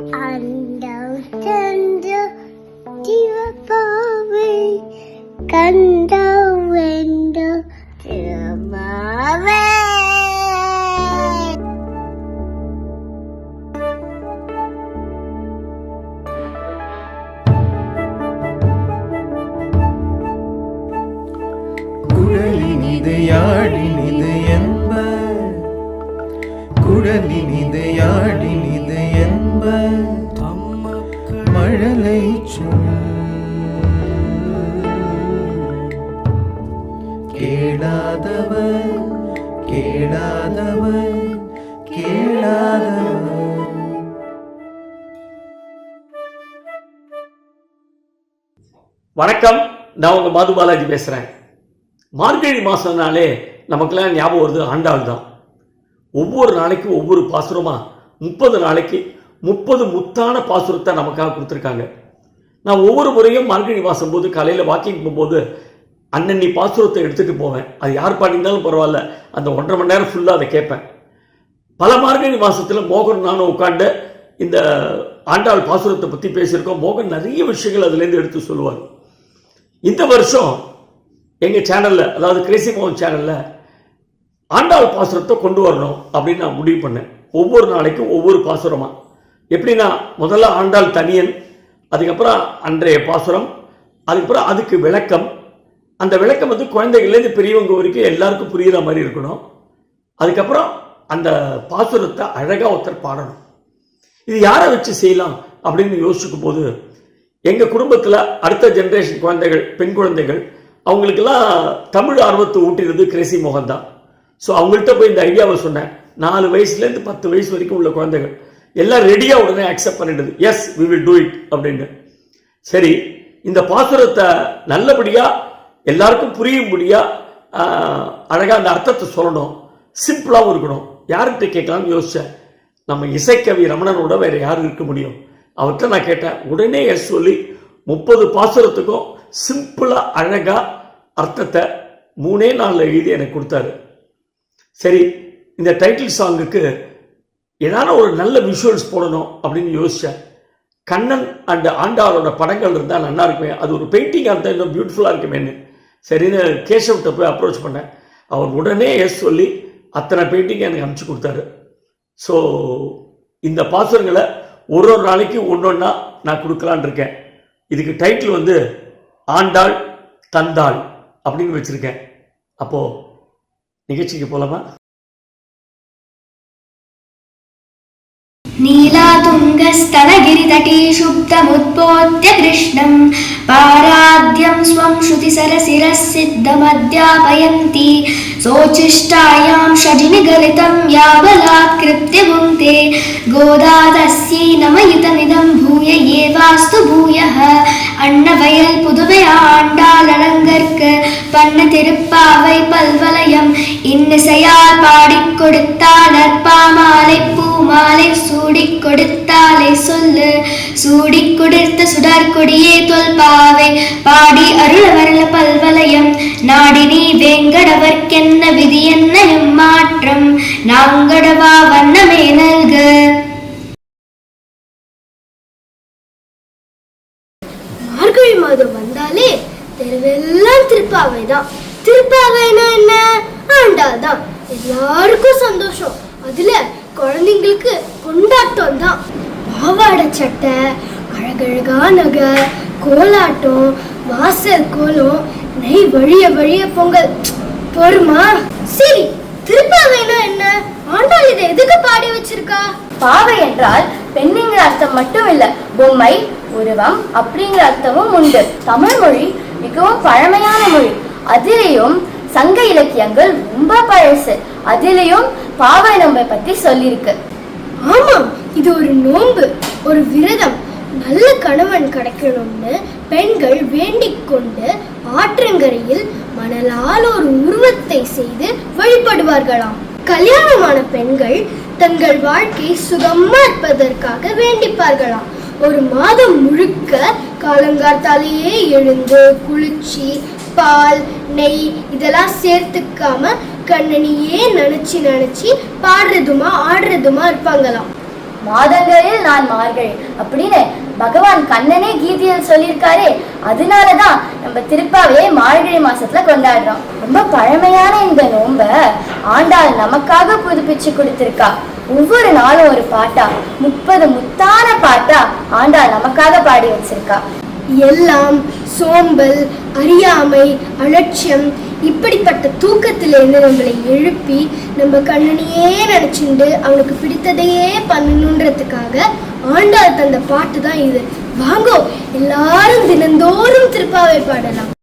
அண்டம் தந்த சிவபாவை கண்டம் வென்ற திருமாவே குழலினிது யாழினிது என்ப குழலினிது யாழினிது மழலை கேளாதவர் கேளாதவர் கேளாதவர். வணக்கம். நான் உங்க மது பாலாஜி பேசுறேன். மார்கழி மாசம்னாலே நமக்கெல்லாம் ஞாபகம் வருது ஆண்டாள் தான். ஒவ்வொரு நாளைக்கும் ஒவ்வொரு பாசுரமா முப்பது நாளைக்கு முப்பது முத்தான பாசுரத்தை நமக்காக கொடுத்துருக்காங்க. நான் ஒவ்வொரு முறையும் மார்கழி மாசம் போது காலையில் வாக்கிங் போகும்போது அன்னன்னி பாசுரத்தை எடுத்துகிட்டு போவேன். அது யார் பாடினாலும் பரவாயில்ல. அந்த ஒன்றரை மணி நேரம் ஃபுல்லாக அதை கேட்பேன். பல மார்கழி மாதத்தில் மோகன் நானும் உட்காந்து இந்த ஆண்டாள் பாசுரத்தை பற்றி பேசியிருக்கோம். மோகன் நிறைய விஷயங்கள் அதுலேருந்து எடுத்து சொல்லுவார். இந்த வருஷம் எங்கள் சேனலில் அதாவது கிரேசி மோகன் சேனலில் ஆண்டாள் பாசுரத்தை கொண்டு வரணும் அப்படின்னு நான் முடிவு பண்ணேன். ஒவ்வொரு நாளைக்கும் ஒவ்வொரு பாசுரமாக எப்படின்னா முதல்ல ஆண்டாள் தனியன் அதுக்கப்புறம் அன்றைய பாசுரம் அதுக்கப்புறம் அதுக்கு விளக்கம். அந்த விளக்கம் வந்து குழந்தைகள்லேருந்து பெரியவங்க வரைக்கும் எல்லாருக்கும் புரிகிற மாதிரி இருக்கணும். அதுக்கப்புறம் அந்த பாசுரத்தை அழகாக ஒருத்தர் பாடணும். இது யாரை வச்சு செய்யலாம் அப்படின்னு யோசிக்கும் போது எங்கள் குடும்பத்தில் அடுத்த ஜென்ரேஷன் குழந்தைகள் பெண் குழந்தைகள் அவங்களுக்கெல்லாம் தமிழ் ஆர்வத்தை ஊட்டினது கிரேசி மோகன் தான் ஸோ அவங்கள்ட்ட போய் இந்த ஐடியாவை சொன்னேன். நாலு வயசுலேருந்து பத்து வயசு வரைக்கும் உள்ள குழந்தைகள். எல்லாம் ரெடியாக உடனே அக்செப்ட் பண்ணிடுது yes we will do it அப்படின்னு சரி இந்த பாசுரத்தை நல்லபடியாக எல்லாருக்கும் புரியும்படியாக அழகாக அந்த அர்த்தத்தை சொல்லணும். சிம்பிளாகவும் இருக்கணும். யார்கிட்ட கேட்கலாம்னு யோசித்தேன் நம்ம இசைக்கவி ரமணனோட வேறு யார் இருக்க முடியும்? அவர்கிட்ட நான் கேட்டேன். உடனே எஸ் சொல்லி முப்பது பாசுரத்துக்கும் சிம்பிளாக அழகாக அர்த்தத்தை மூணே நாளில் எழுதி எனக்கு கொடுத்தாரு. சரி இந்த டைட்டில் சாங்குக்கு ஏதான ஒரு நல்ல விஷுவல்ஸ் போடணும் அப்படின்னு யோசித்தேன் கண்ணன் அண்ட் ஆண்டாளோட படங்கள் இருந்தால் நல்லா இருக்குமே. அது ஒரு பெயிண்டிங்காக இருந்தால் இன்னும் பியூட்டிஃபுல்லாக இருக்குமேன்னு. சரின்னு கேசவ்கிட்ட போய் அப்ரோச் பண்ணேன். அவர் உடனே எஸ் சொல்லி அத்தனை பெயிண்டிங் எனக்கு அனுப்பிச்சு கொடுத்தாரு. ஸோ இந்த பாசுரங்களை ஒரு ஒரு நாளைக்கு ஒன்று ஒன்றா நான் கொடுக்கலான்னு இருக்கேன். இதுக்கு டைட்டில் வந்து ஆண்டாள் தந்தாள் அப்படின்னு வச்சுருக்கேன். அப்போது நிகழ்ச்சிக்கு போகலாமா नीलातुङ्गस्तनगिरितटी शुप्तमुत्पोत्य कृष्णं पाराद्यं स्वं श्रुतिसरसिरः सिद्धमध्यापयन्ती सोचिष्टायां षजिनिगलितं यावलात्कृत्य भुङ्क्ते गोदा तस्यै नमयुतमिदं भूय एवास्तु भूयः அன்னவயல் புதுவை ஆண்டாள் அலங்கற்கு பண்ண திருப்பாவை பல்வலயம் இன்னிசையால் பாடிக் கொடுத்தாள் நற்பாமாலை பூமாலை சூடி கொடுத்தாலே சொல்லு. சூடி கொடுத்த சுடற்கொடியே தொல்பாவை பாடி அருள் வரல பல்வலயம். நாடி நீ வேங்கடவர்க்கென்ன விதி என்ன எம்மாற்றம் நாங்கடவா வண்ணமே நல்கு. மார்கழி மாதம் வந்தாலே தெருவெல்லாம் திருப்பாவை தான் திருப்பாவைனா என்ன? ஆண்டாள் தான் எல்லாருக்கும் சந்தோஷம். அதுல குழந்தைங்களுக்கு கொண்டாட்டம் தான். பாவாடை சட்டை அழகழகா நகை கோலாட்டம் வாசல் கோலம் நெய் வழிய வழிய பொங்கல். பொறுமா? சரி திருப்பாவைனா என்ன? ஆண்டாள் இதை எதுக்கு பாடி வச்சிருக்கா? பாவை என்றால் பெண்ணுங்கிற அர்த்தம் மட்டும் இல்ல பொம்மை உருவம் அப்படிங்கிற அர்த்தமும் உண்டு. தமிழ் மொழி மிகவும் பழமையான மொழி. அதிலேயும் சங்க இலக்கியங்கள் ரொம்ப பழசு. அதுலயும் பாவை நோம்பை பத்தி சொல்லியிருக்கு. ஆமாம் இது ஒரு நோன்பு ஒரு விரதம். நல்ல கணவன் கிடைக்கணும்னு பெண்கள் வேண்டிக் கொண்டு ஆற்றங்கரையில் மணலால் ஒரு உருவத்தை செய்து வழிபடுவார்களாம். கல்யாணமான பெண்கள் தங்கள் வாழ்க்கை சுகமா இருப்பதற்காக வேண்டிப்பார்களாம். ஒரு மாதம் முழுக்க காலங்காத்தாலேயே எழுந்து குளிச்சு பால் நெய் இதெல்லாம் சேர்த்துக்காம கண்ணனியே நினைச்சு நினைச்சு பாடுறதுமா ஆடுறதுமா இருப்பாங்களாம். மாதங்களில் நான் மார்கழி. அப்படின்னு பகவான் கண்ணனே கீதையில் சொல்லியிருக்காரே அதனாலதான் நம்ம திருப்பாவையே மார்கழி மாசத்துல கொண்டாடுறோம். ரொம்ப பழமையான இந்த நோம்ப ஆண்டாள் நமக்காக புதுப்பிச்சு கொடுத்திருக்கா. ஒவ்வொரு நாளும் ஒரு பாட்டா முப்பது முத்தான பாட்டா ஆண்டாள் நமக்காக பாடி வச்சிருக்கா. எல்லாம் சோம்பல் அறியாமை அலட்சியம் இப்படிப்பட்ட தூக்கத்திலிருந்து நம்மளை எழுப்பி நம்ம கண்ணனையே நினச்சிண்டு அவனுக்கு பிடித்ததையே பண்ணணுன்றதுக்காக ஆண்டாள் தந்த பாட்டு தான் இது. வாங்கோ எல்லாரும் தினந்தோறும் திருப்பாவை பாடலாம்.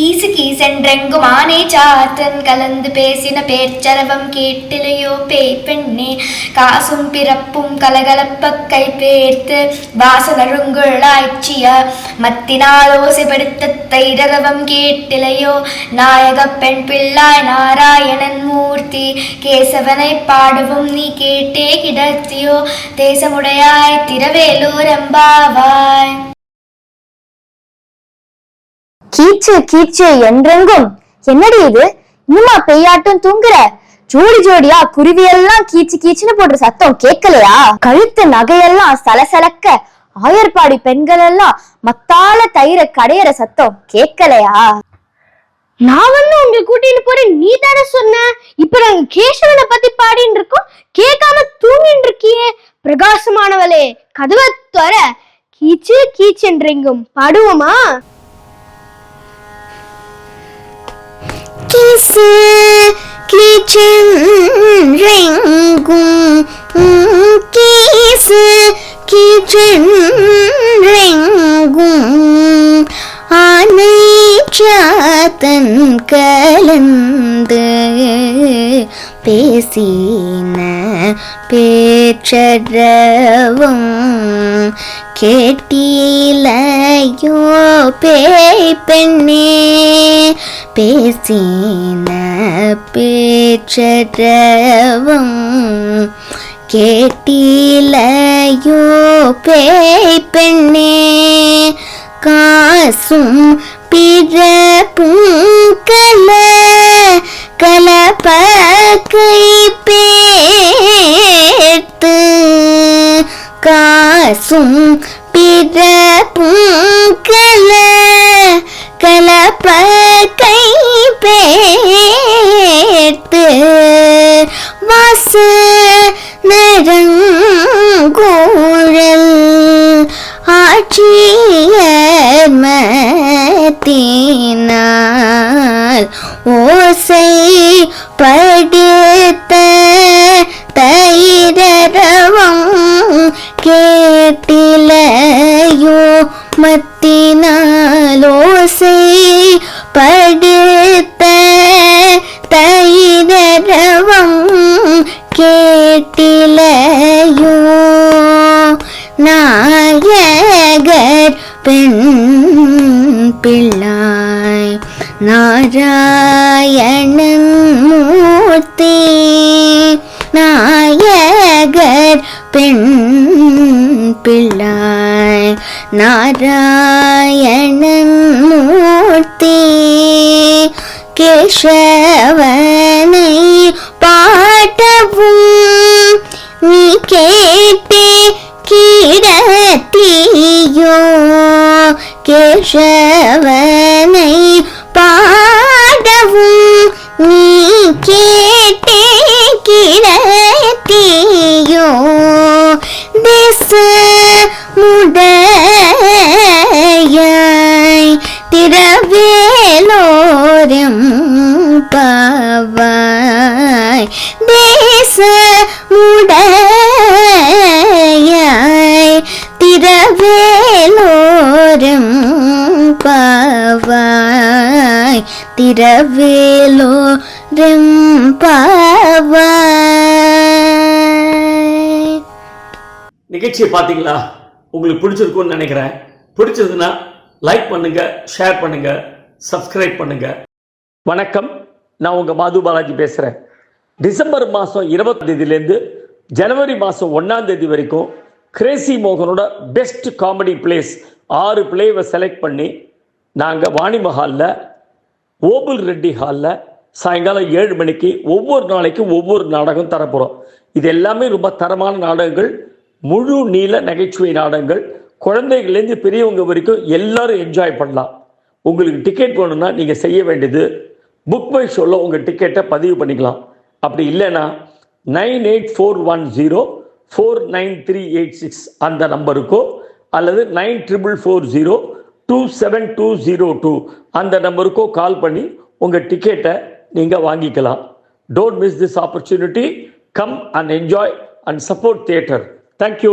கீசு கீசென்றெங்கும் ஆனே சாத்தன் கலந்து பேசின பேர்ச்சரவம் கேட்டிலையோ பேய் பெண்ணே காசும் பிறப்பும் கலகலப்ப கை பேர்த்து வாசனருங்குழாய்ச்சிய மத்தினால் ஓசைப்படுத்த தைரவம் கேட்டிலையோ. நாயக பெண் பிள்ளாய் நாராயணன் மூர்த்தி கேசவனை பாடவும் நீ கேட்டே கிடத்தியோ. தேசமுடையாய் திரவேலூரம்பாவாய் கீச்சு கீச்சு என்றெங்கும். என்னடி இது? இன்னுமா பெய்யாட்டும் தூங்குற? ஜோடி ஜோடியா குருவியெல்லாம் கீச்சு கீச்சுன்னு போடுற சத்தம் கேட்கலையா? கழுத்து நகையெல்லாம் சலசலக்க ஆயர்பாடி பெண்கள் எல்லாம் மத்தால தயிர கடையிற சத்தம் கேட்கலையா? நான் வந்து உங்க கூட்டிட்டு போறேன் நீ தானே சொன்ன? இப்ப நாங்க கேசவனை பத்தி பாடின்னு இருக்கோம் கேட்காம தூங்கிட்டு இருக்கியே. பிரகாசமானவளே கதவை தர கீச்சு கீச்சென்றெங்கும் பாடுவோமா? கீச்சென்றெங்கும் கீசு கீச்சென்றெங்கும் ஆனை சாத்தன் கலந்து பேசின பேச்சரவும் கேட்டிலையோ பேய் பெண்ணே பேசின பேச்சரவும் கேட்டிலையோ பேய் பெண்ணே காசும் பிறப்பும் கல பேத்து காசும் பிறப்பும் கல பேத்து பேர்த்து வாச நரங்கூழல் மத்தினால் ஓசை படித்த தைரவம் கேட்டிலையோ மத்தினால் ஓசை படித்த தைரவம் கேட்டிலையோ நான் நகர் பெண் பிள்ளாய் நாராயணன் மூர்த்தி. நாயகர் பெண் பிள்ளாய் நாராயணன் மூர்த்தி. கேசவனை திரவேலோரம் பாவாய் திரவேலோரம் பாவாய் நிகழ்ச்சியை பார்த்தீங்களா? உங்களுக்கு பிடிச்சிருக்கும்னு நினைக்கிறேன். பிடிச்சதுன்னா லைக் பண்ணுங்க ஷேர் பண்ணுங்க சப்ஸ்கிரைப் பண்ணுங்க. வணக்கம். நான் உங்க மாது பாலாஜி பேசுறேன். டிசம்பர் மாதம் இருபத்தி தேதியிலேருந்து ஜனவரி மாதம் ஒன்றாம் தேதி வரைக்கும் கிரேசி மோகனோட பெஸ்ட் காமெடி பிளேஸ் ஆறு பிளேவை செலக்ட் பண்ணி நாங்கள் வாணி மஹாலில் ஓபுல் ரெட்டி ஹாலில் சாயங்காலம் ஏழு மணிக்கு ஒவ்வொரு நாளைக்கும் ஒவ்வொரு நாடகம் தரப்போகிறோம் இது எல்லாமே ரொம்ப தரமான நாடகங்கள் முழு நீள நகைச்சுவை நாடகங்கள். குழந்தைகள்லேருந்து பெரியவங்க வரைக்கும் எல்லாரும் என்ஜாய் பண்ணலாம். உங்களுக்கு டிக்கெட் வேணும்னா நீங்கள் செய்ய வேண்டியது புக் பை ஷோவில் உங்கள் டிக்கெட்டை பதிவு பண்ணிக்கலாம். அப்படி இல்லைன்னா nine eight four one zero four nine three eight six அந்த நம்பருக்கோ அல்லது nine triple four zero two seven two zero two அந்த நம்பருக்கோ கால் பண்ணி உங்கள் டிக்கெட்டை நீங்கள் வாங்கிக்கலாம். Don't miss this opportunity come and enjoy and support theatre thank you